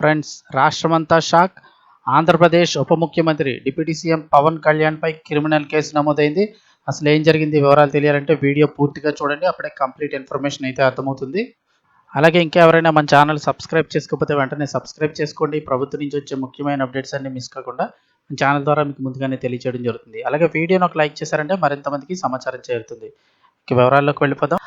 Friends రాష్ట్రమంతా shock. Andhra Pradesh ఉప ముఖ్యమంత్రి డిప్యూటీ సీఎం పవన్ కళ్యాణ్పై క్రిమినల్ కేసు నమోదైంది. అసలు ఏం జరిగింది వివరాలు తెలియాలంటే వీడియో పూర్తిగా చూడండి అప్పుడే కంప్లీట్ ఇన్ఫర్మేషన్ అయితే అర్థమవుతుంది. అలాగే ఇంకా ఎవరైనా మన ఛానల్ సబ్స్క్రైబ్ చేసుకోకపోతే వెంటనే సబ్స్క్రైబ్ చేసుకోండి. ప్రభుత్వం నుంచి వచ్చే ముఖ్యమైన అప్డేట్స్ అన్ని మిస్ కాకుండా మన ఛానల్ ద్వారా మీకు ముందుగానే తెలియజేయడం జరుగుతుంది. అలాగే వీడియోను ఒక లైక్ చేశారంటే మరింత మందికి సమాచారం చేరుతుంది. వివరాల్లోకి వెళ్ళిపోదాం.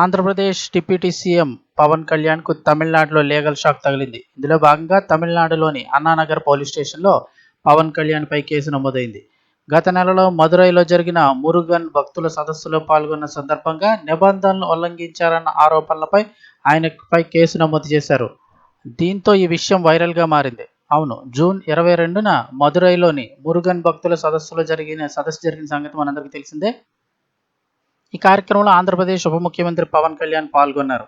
ఆంధ్రప్రదేశ్ డిప్యూటీ సీఎం పవన్ కళ్యాణ్కు తమిళనాడులో లీగల్ షాక్ తగిలింది. ఇందులో భాగంగా తమిళనాడులోని అన్నానగర్ పోలీస్ స్టేషన్లో పవన్ కళ్యాణ్ పై కేసు నమోదైంది. గత నెలలో మదురైలో జరిగిన మురుగన్ భక్తుల సదస్సులో పాల్గొన్న సందర్భంగా నిబంధనలు ఉల్లంఘించారన్న ఆరోపణలపై ఆయనపై కేసు నమోదు చేశారు. దీంతో ఈ విషయం వైరల్గా మారింది. అవును జూన్ ఇరవై రెండున మదురైలోని మురుగన్ భక్తుల సదస్సులో జరిగిన సదస్సు జరిగిన సంగతి మనందరికీ తెలిసిందే. ఈ కార్యక్రమంలో ఆంధ్రప్రదేశ్ ఉప ముఖ్యమంత్రి పవన్ కళ్యాణ్ పాల్గొన్నారు.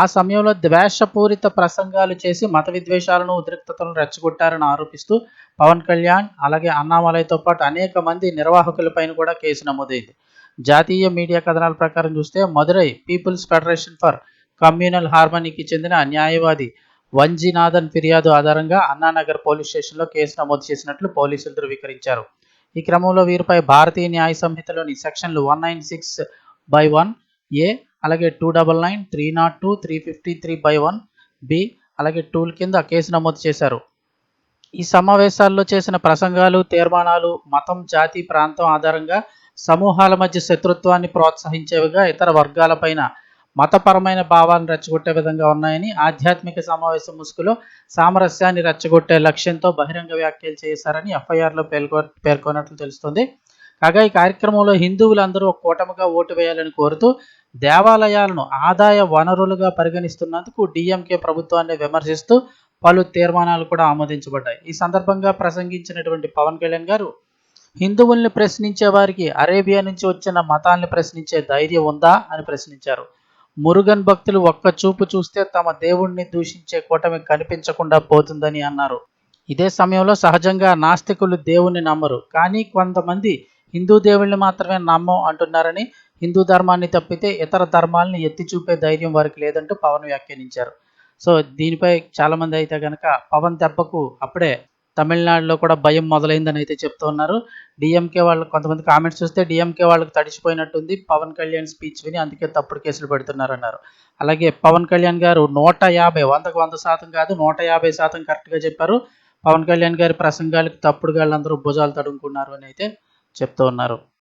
ఆ సమయంలో ద్వేషపూరిత ప్రసంగాలు చేసి మత విద్వేషాలను ఉద్రిక్తతలను రెచ్చగొట్టారని ఆరోపిస్తూ పవన్ కళ్యాణ్ అలాగే అన్నామలైతో పాటు అనేక మంది నిర్వాహకులపైన కూడా కేసు నమోదైంది. జాతీయ మీడియా కథనాల ప్రకారం చూస్తే Madurai people's federation for communal హార్మనీకి చెందిన న్యాయవాది వంజీనాథన్ ఫిర్యాదు ఆధారంగా అన్నానగర్ పోలీస్ స్టేషన్లో కేసు నమోదు చేసినట్లు పోలీసులు ధృవీకరించారు. ఈ క్రమంలో వీరిపై భారతీయ న్యాయ సంహితలోని సెక్షన్లు one nine six by one A అలాగే two double nine three not two three fifty three by one B అలాగే టూల్ కింద కేసు నమోదు చేశారు. ఈ సమావేశాల్లో చేసిన ప్రసంగాలు తీర్మానాలు మతం జాతి ప్రాంతం ఆధారంగా సమూహాల మధ్య శత్రుత్వాన్ని ప్రోత్సహించేవిగా ఇతర వర్గాలపైన మతపరమైన భావాలను రెచ్చగొట్టే విధంగా ఉన్నాయని ఆధ్యాత్మిక సమావేశం ముసుగులో సామరస్యాన్ని రెచ్చగొట్టే లక్ష్యంతో బహిరంగ వ్యాఖ్యలు చేశారని ఎఫ్ఐఆర్లో పేర్కొ పేర్కొన్నట్లు తెలుస్తుంది. కాగా ఈ కార్యక్రమంలో హిందువులందరూ ఒక కూటమిగా ఓటు వేయాలని కోరుతూ దేవాలయాలను ఆదాయ వనరులుగా పరిగణిస్తున్నందుకు డిఎంకే ప్రభుత్వాన్ని విమర్శిస్తూ పలు తీర్మానాలు కూడా ఆమోదించబడ్డాయి. ఈ సందర్భంగా ప్రసంగించినటువంటి పవన్ కళ్యాణ్ గారు హిందువుల్ని ప్రశ్నించే వారికి అరేబియా నుంచి వచ్చిన మతాల్ని ప్రశ్నించే ధైర్యం ఉందా? అని ప్రశ్నించారు. మురుగన్ భక్తులు ఒక్క చూపు చూస్తే తమ దేవుణ్ణి దూషించే కూటమి కనిపించకుండా పోతుందని అన్నారు. ఇదే సమయంలో సహజంగా నాస్తికులు దేవుణ్ణి నమ్మరు. కానీ కొంతమంది హిందూ దేవుళ్ళని మాత్రమే నమ్మం అంటున్నారని హిందూ ధర్మాన్ని తప్పితే ఇతర ధర్మాలని ఎత్తి చూపే ధైర్యం వారికి లేదంటూ పవన్ వ్యాఖ్యానించారు. సో దీనిపై చాలామంది అయితే కనుక పవన్ దెబ్బకు అప్పుడే తమిళనాడులో కూడా భయం మొదలైందని అయితే చెప్తూ ఉన్నారు. డిఎంకే వాళ్ళు కొంతమంది కామెంట్స్ చూస్తే డిఎంకే వాళ్ళకి తడిచిపోయినట్టుంది. పవన్ కళ్యాణ్ స్పీచ్ విని అందుకే తప్పుడు కేసులు పెడుతున్నారు అన్నారు అలాగే పవన్ కళ్యాణ్ గారు నూట యాభై వందకు వంద శాతం కాదు నూట యాభై శాతం కరెక్ట్గా చెప్పారు. పవన్ కళ్యాణ్ గారి ప్రసంగాలకు తప్పుడు వాళ్ళందరూ భుజాలు తడుముకున్నారు అని అయితే చెప్తూ ఉన్నారు.